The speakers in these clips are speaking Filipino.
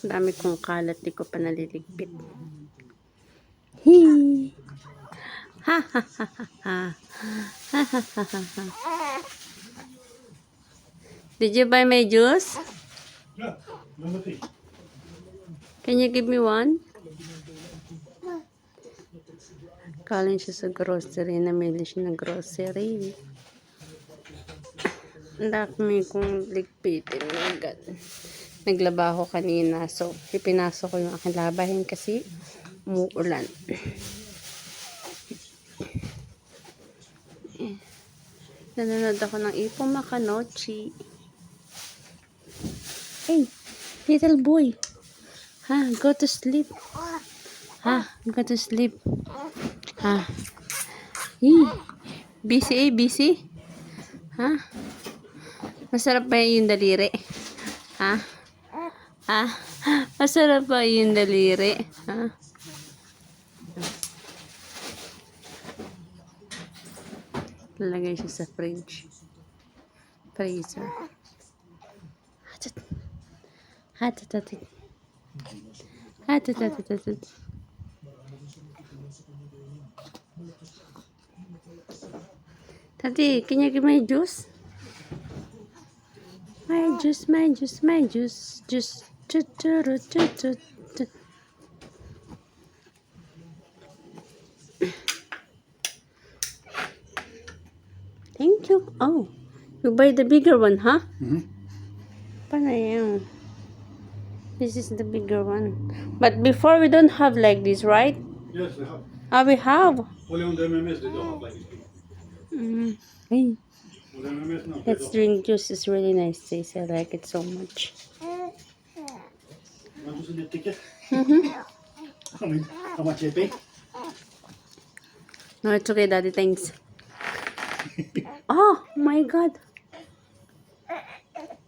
Dami kong kalat, di ko pa naliligpit. Hee! Ha ha ha ha ha. Ha ha. Did you buy my juice? Can you give me one? Kaling siya sa grocery. Namili siya ng grocery. Ang dami kong ligpitin. Oh my God. Naglaba ako kanina. So, ipinasok ko yung aking labahin kasi umuulan. Nanonood ako ng Ipo Makanochi. Hey, little boy. Ha, go to sleep. Ha, go to sleep. Ha. Hey, busy eh, busy. Ha? Masarap ba yung daliri? Ha? Ha? Masarap ba yung daliri? Ha? Lalagay siya sa fridge. Freezer. Hatat. Hatat. Hatat. Hatat. Tati, can you give me juice? My juice, my juice, my juice, juice. Thank you. Oh, you buy the bigger one, huh? Mm-hmm. Paano yan? This is the bigger one. But before we don't have like this, right? Yes, they have. Ah, we have. Only on the MMS they don't have like this. Mm. Hey, On the MMS now they let's drink juice. It's really nice taste. I like it so much. See the ticket? Mm-hmm. How much- they pay? No, it's okay, Daddy. Thanks. oh my God.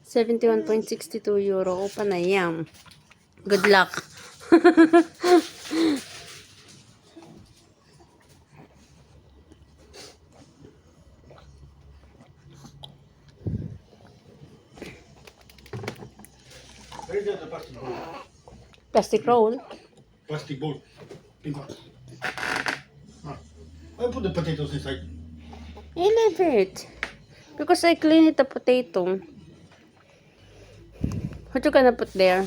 71.62 euro. Opa na yan. Good luck. Where is the plastic bowl? Plastic roll. Plastic bowl. Pink one. Ah. I put the potatoes inside. I leave it. Because I clean it the potato. What you gonna put there?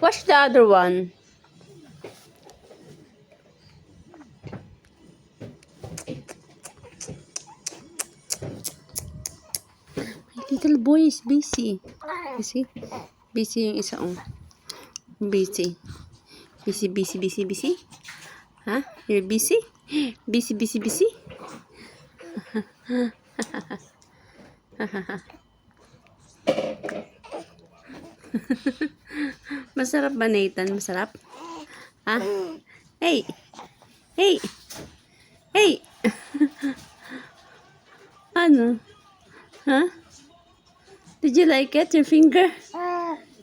Wash the other one. My little boy is busy. You see? Busy yung isa oh. Busy. Busy, busy, busy, busy. Huh? You're busy? Busy, busy, busy? Masarap ba, Nathan? Masarap? Ha? Hey! Hey! Hey! ano? Ha? Did you like it? Your finger?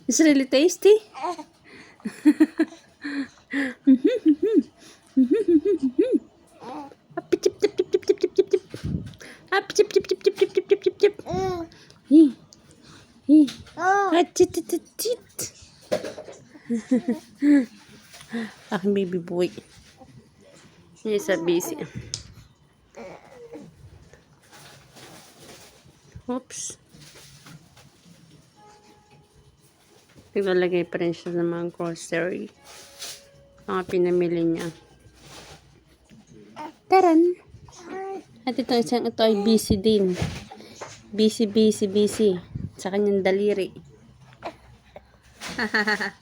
It's really tasty? Aking baby boy. He's a busy. Oops. Naglalagay pa rin siya ng mga grocery. Mga pinamili niya. Taran! At ito, isang ito ay busy din. Busy, busy, busy. Sa kanyang daliri.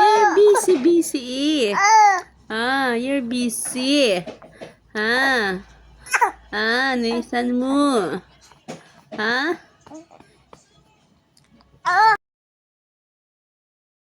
you're busy, busy. Ah, you're busy. Ah. Ah, nisan mo. Ha?